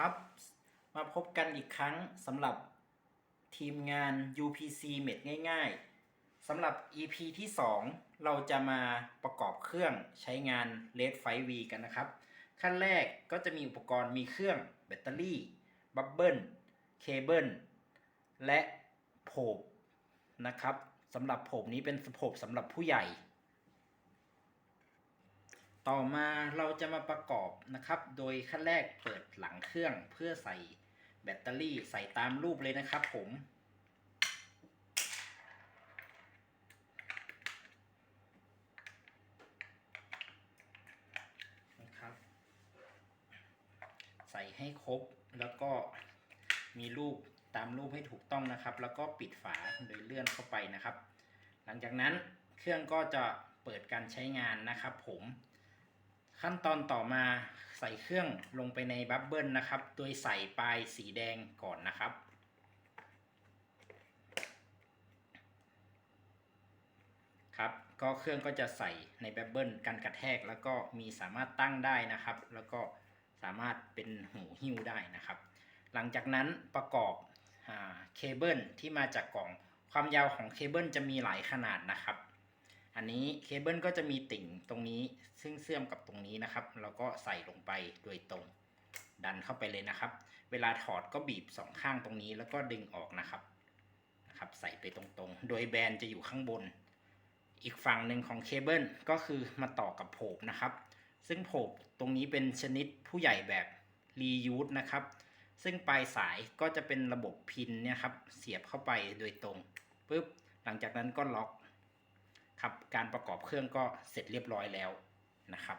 ครับ มาพบกันอีกครั้งสำหรับทีมงาน UPC เม็ดง่ายๆสำหรับ EP ที่ 2 เราจะมาประกอบเครื่องใช้งาน LED ไฟ V กันนะครับ ขั้นแรกก็จะมีอุปกรณ์มีเครื่องแบตเตอรี่ บับเบิลเคเบิลและโผบนะครับสำหรับโผบนี้เป็นโผบสำหรับผู้ใหญ่ ต่อมาเราจะมาประกอบนะครับ โดยขั้นแรกเปิดหลังเครื่องเพื่อใส่แบตเตอรี่ใส่ตามรูปเลยนะครับผมนะครับ ใส่ให้ครบแล้วก็มีรูปตามรูปให้ถูกต้องนะครับ แล้วก็ปิดฝาโดยเลื่อนเข้าไปนะครับ หลังจากนั้นเครื่องก็จะเปิดการใช้งานนะครับผม ขั้นตอนต่อมาใส่เครื่องลงไปในบับเบิลนะครับ โดยใส่ปลายสีแดงก่อนนะครับ ครับ ก็เครื่องก็จะใส่ในบับเบิลกันกระแทกแล้วก็มีสามารถตั้งได้นะครับ แล้วก็สามารถเป็นหูหิ้วได้นะครับ หลังจากนั้นประกอบอาเคเบิลที่มาจากกล่อง ความยาวของเคเบิลจะมีหลายขนาดนะครับ อันนี้เคเบิลก็จะมีติ่งตรงนี้ซึ่งเชื่อมกับตรงนี้นะครับ แล้วก็ใส่ลงไปโดยตรงดันเข้าไปเลยนะครับ เวลาถอดก็บีบสองข้างตรงนี้แล้วก็ดึงออกนะครับนะครับ ใส่ไปตรงๆ โดยแบนจะอยู่ข้างบน อีกฝั่งหนึ่งของเคเบิลก็คือมาต่อกับโผบนะครับ ซึ่งโผบตรงนี้เป็นชนิดผู้ใหญ่แบบรียูสนะครับ ซึ่งปลายสายก็จะเป็นระบบพินเนี่ยครับ เสียบเข้าไปโดยตรงปุ๊บหลังจากนั้นก็ล็อก ครับการประกอบเครื่องก็เสร็จเรียบร้อยแล้วนะครับ